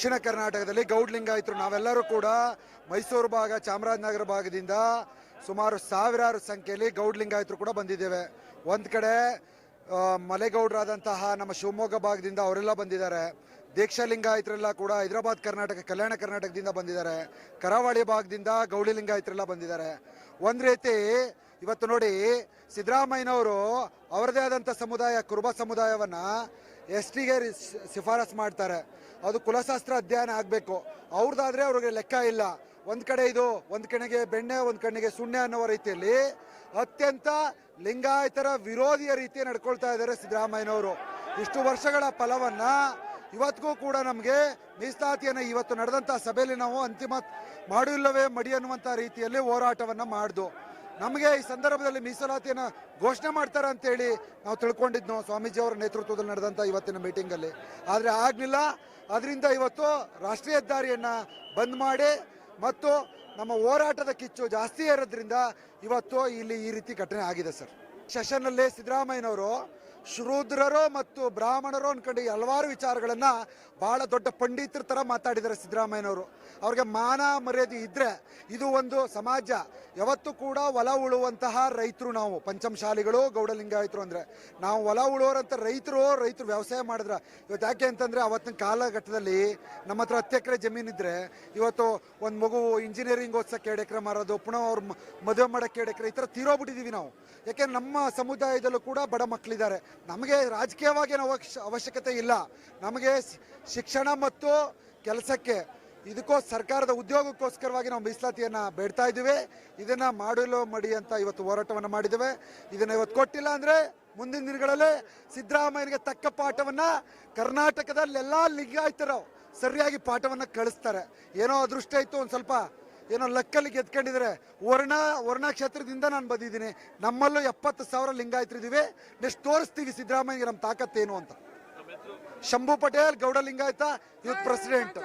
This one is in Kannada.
ದಕ್ಷಿಣ ಕರ್ನಾಟಕದಲ್ಲಿ ಗೌಡ್ ಲಿಂಗಾಯತರು ನಾವೆಲ್ಲರೂ ಕೂಡ ಮೈಸೂರು ಭಾಗ, ಚಾಮರಾಜನಗರ ಭಾಗದಿಂದ ಸುಮಾರು ಸಾವಿರಾರು ಸಂಖ್ಯೆಯಲ್ಲಿ ಗೌಡ್ ಲಿಂಗಾಯತರು ಕೂಡ ಬಂದಿದ್ದೇವೆ. ಒಂದು ಕಡೆ ಮಲೆಗೌಡರಾದಂತಹ ನಮ್ಮ ಶಿವಮೊಗ್ಗ ಭಾಗದಿಂದ ಅವರೆಲ್ಲ ಬಂದಿದ್ದಾರೆ. ದೀಕ್ಷಾ ಕೂಡ ಹೈದರಾಬಾದ್ ಕರ್ನಾಟಕ, ಕಲ್ಯಾಣ ಕರ್ನಾಟಕದಿಂದ ಬಂದಿದ್ದಾರೆ. ಕರಾವಳಿ ಭಾಗದಿಂದ ಗೌಡಿ ಲಿಂಗಾಯತರೆಲ್ಲ ಬಂದಿದ್ದಾರೆ. ಒಂದು ರೀತಿ ಇವತ್ತು ನೋಡಿ ಸಿದ್ದರಾಮಯ್ಯನವರು ಅವರದೇ ಆದಂಥ ಸಮುದಾಯ, ಕುರುಬ ಸಮುದಾಯವನ್ನ ಎಸ್ ಟಿಗೆ ಶಿಫಾರಸ್ ಮಾಡ್ತಾರೆ. ಅದು ಕುಲಶಾಸ್ತ್ರ ಅಧ್ಯಯನ ಆಗಬೇಕು. ಅವ್ರದ್ದಾದರೆ ಅವ್ರಿಗೆ ಲೆಕ್ಕ ಇಲ್ಲ. ಒಂದು ಕಡೆ ಇದು, ಒಂದು ಕಡೆಗೆ ಬೆಣ್ಣೆ, ಒಂದು ಕಣ್ಣಿಗೆ ಸುಣ್ಣೆ ಅನ್ನೋ ರೀತಿಯಲ್ಲಿ ಅತ್ಯಂತ ಲಿಂಗಾಯತರ ವಿರೋಧಿಯ ರೀತಿ ನಡ್ಕೊಳ್ತಾ ಇದ್ದಾರೆ ಸಿದ್ದರಾಮಯ್ಯನವರು. ಇಷ್ಟು ವರ್ಷಗಳ ಫಲವನ್ನು ಇವತ್ತಿಗೂ ಕೂಡ ನಮಗೆ ಮೀಸಲಾತಿಯನ್ನು ಇವತ್ತು ನಡೆದಂಥ ಸಭೆಯಲ್ಲಿ ನಾವು ಅಂತಿಮ ಮಾಡಿಲ್ಲವೇ ಮಡಿ ಅನ್ನುವಂಥ ರೀತಿಯಲ್ಲಿ ಹೋರಾಟವನ್ನು ಮಾಡ್ದು. ನಮಗೆ ಈ ಸಂದರ್ಭದಲ್ಲಿ ಮೀಸಲಾತಿಯನ್ನು ಘೋಷಣೆ ಮಾಡ್ತಾರೆ ಅಂತೇಳಿ ನಾವು ತಿಳ್ಕೊಂಡಿದ್ನು ಸ್ವಾಮೀಜಿ ಅವರ ನೇತೃತ್ವದಲ್ಲಿ ನಡೆದಂಥ ಇವತ್ತಿನ ಮೀಟಿಂಗಲ್ಲಿ. ಆದರೆ ಆಗಲಿಲ್ಲ. ಅದರಿಂದ ಇವತ್ತು ರಾಷ್ಟ್ರೀಯ ಹೆದ್ದಾರಿಯನ್ನು ಬಂದ್ ಮಾಡಿ ಮತ್ತು ನಮ್ಮ ಹೋರಾಟದ ಕಿಚ್ಚು ಜಾಸ್ತಿ ಇರೋದ್ರಿಂದ ಇವತ್ತು ಇಲ್ಲಿ ಈ ರೀತಿ ಘಟನೆ ಆಗಿದೆ ಸರ್. ಸೆಷನ್ನಲ್ಲಿ ಸಿದ್ದರಾಮಯ್ಯನವರು ಶೂದ್ರರು ಮತ್ತು ಬ್ರಾಹ್ಮಣರು ಅನ್ಕೊಂಡು ಹಲವಾರು ವಿಚಾರಗಳನ್ನ ಬಹಳ ದೊಡ್ಡ ಪಂಡಿತರ ತರ ಮಾತಾಡಿದ್ದಾರೆ ಸಿದ್ದರಾಮಯ್ಯನವರು. ಅವ್ರಿಗೆ ಮಾನ ಮರ್ಯಾದೆ ಇದ್ರೆ ಇದು ಒಂದು ಸಮಾಜ. ಯಾವತ್ತೂ ಕೂಡ ಹೊಲ ಉಳುವಂತಹ ರೈತರು ನಾವು. ಪಂಚಮಶಾಲಿಗಳು ಗೌಡಲಿಂಗ ಲಿಂಗಾಯತರು ಅಂದ್ರೆ. ನಾವು ಹೊಲ ಉಳುವಂತ ರೈತರು ರೈತರು ವ್ಯವಸಾಯ ಮಾಡಿದ್ರ. ಇವತ್ತು ಯಾಕೆ ಅಂತಂದ್ರೆ ಅವತ್ತಿನ ಕಾಲಘಟ್ಟದಲ್ಲಿ ನಮ್ಮ ಹತ್ರ ಹತ್ತು ಎಕರೆ ಜಮೀನು ಇದ್ರೆ ಇವತ್ತು ಒಂದು ಮಗು ಇಂಜಿನಿಯರಿಂಗ್ ಓದ್ಸಕ್ಕೆ ಎರಡು ಎಕರೆ ಮಾರೋದು, ಪುನಃ ಅವ್ರು ಮದುವೆ ಮಾಡಕ್ಕೆ ಎರಡು ಎಕರೆ ಈ ಥರ ತೀರೋಗ್ಬಿಟ್ಟಿದೀವಿ ನಾವು. ಯಾಕೆ ನಮ್ಮ ಸಮುದಾಯದಲ್ಲೂ ಕೂಡ ಬಡ ಮಕ್ಕಳಿದ್ದಾರೆ ನಮಗೆ ರಾಜಕೀಯವಾಗಿ ಏನು ಅವಶ್ಯ ಅವಶ್ಯಕತೆ ಇಲ್ಲ. ನಮಗೆ ಶಿಕ್ಷಣ ಮತ್ತು ಕೆಲಸಕ್ಕೆ ಇದಕ್ಕೋ ಸರ್ಕಾರದ ಉದ್ಯೋಗಕ್ಕೋಸ್ಕರವಾಗಿ ನಾವು ಮೀಸಲಾತಿಯನ್ನು ಬೇಡ್ತಾ ಇದ್ದೀವಿ. ಇದನ್ನ ಮಾಡಲು ಮಡಿ ಅಂತ ಇವತ್ತು ಹೋರಾಟವನ್ನು ಮಾಡಿದ್ದೇವೆ. ಇದನ್ನ ಇವತ್ತು ಕೊಟ್ಟಿಲ್ಲ ಅಂದ್ರೆ ಮುಂದಿನ ದಿನಗಳಲ್ಲಿ ಸಿದ್ದರಾಮಯ್ಯನಿಗೆ ತಕ್ಕ ಪಾಠವನ್ನ ಕರ್ನಾಟಕದಲ್ಲೆಲ್ಲ ಲಿಂಗಾಯಿತರು ಸರಿಯಾಗಿ ಪಾಠವನ್ನ ಕಳಿಸ್ತಾರೆ. ಏನೋ ಅದೃಷ್ಟ ಇತ್ತು ಒಂದು ಸ್ವಲ್ಪ ಏನೋ ಲಕ್ಕಲ್ಲಿ ಗೆದ್ಕೊಂಡಿದ್ರೆ ವರ್ಣ ವರ್ಣ ಕ್ಷೇತ್ರದಿಂದ ನಾನು ಬಂದಿದ್ದೀನಿ ನಮ್ಮಲ್ಲೂ ಎಪ್ಪತ್ತು ಸಾವಿರ ಲಿಂಗಾಯತರಿದ್ದೀವಿ ನೆಕ್ಸ್ಟ್ ತೋರಿಸ್ತೀವಿ ಸಿದ್ದರಾಮಯ್ಯಗೆ ನಮ್ಮ ತಾಕತ್ತೇನು ಅಂತ ಶಂಭು ಪಟೇಲ್ ಗೌಡ ಲಿಂಗಾಯತ ಯೂತ್ ಪ್ರೆಸಿಡೆಂಟ್